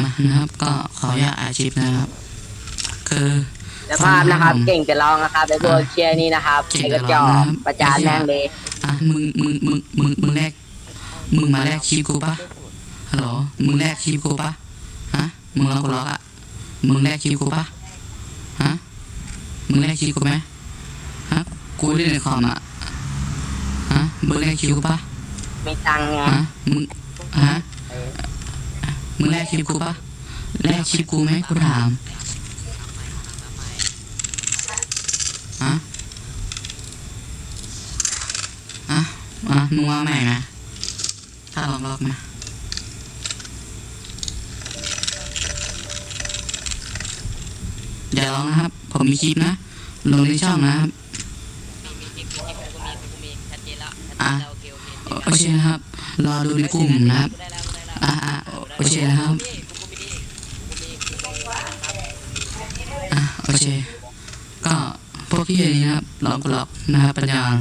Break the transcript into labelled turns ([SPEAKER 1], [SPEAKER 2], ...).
[SPEAKER 1] มานะครับ ก็ขออนุญาตอาชีพนะครับ คือ
[SPEAKER 2] สภาพนะครับ เก่งจะลองนะครับไอ้พวกเชียร์นี่นะครับ
[SPEAKER 1] เก่ง
[SPEAKER 2] ไอ้ก
[SPEAKER 1] จะ
[SPEAKER 2] ระ
[SPEAKER 1] ล
[SPEAKER 2] จ
[SPEAKER 1] อ
[SPEAKER 2] องก
[SPEAKER 1] นะครับ
[SPEAKER 2] ประจานแม่งเลย
[SPEAKER 1] อะมึงมึงมึงมึงมึงแลกมึงมาแลกคลิปกูปะฮัลโหลมึงแลกคลิปกูปะฮะมึงลองกูล็อกอะมึงแลกคลิปกูปะฮะมึงแลกคลิปกูไหมฮะกูเล่นในคอมอะฮะมึงแลกคลิปกูปะ
[SPEAKER 2] มีตังค์ไง
[SPEAKER 1] ฮะมึงฮะ มึงแลกคลิปกูปะแลกคลิปกูไหมกูถามฮะอะอะมึงว่าใหม่ไหมถ้าลองลอกมาอย่าลองนะครับ ผมมีคลิปนะ ลงในช่องนะครับอะโอเคนะครับ รอดูในกลุ่มนะครับอ่า อ่าโอเคนะครับอะโอเค ก็พวกพี่อย่างนี้นะครับลองกรอกนะครับปัญญา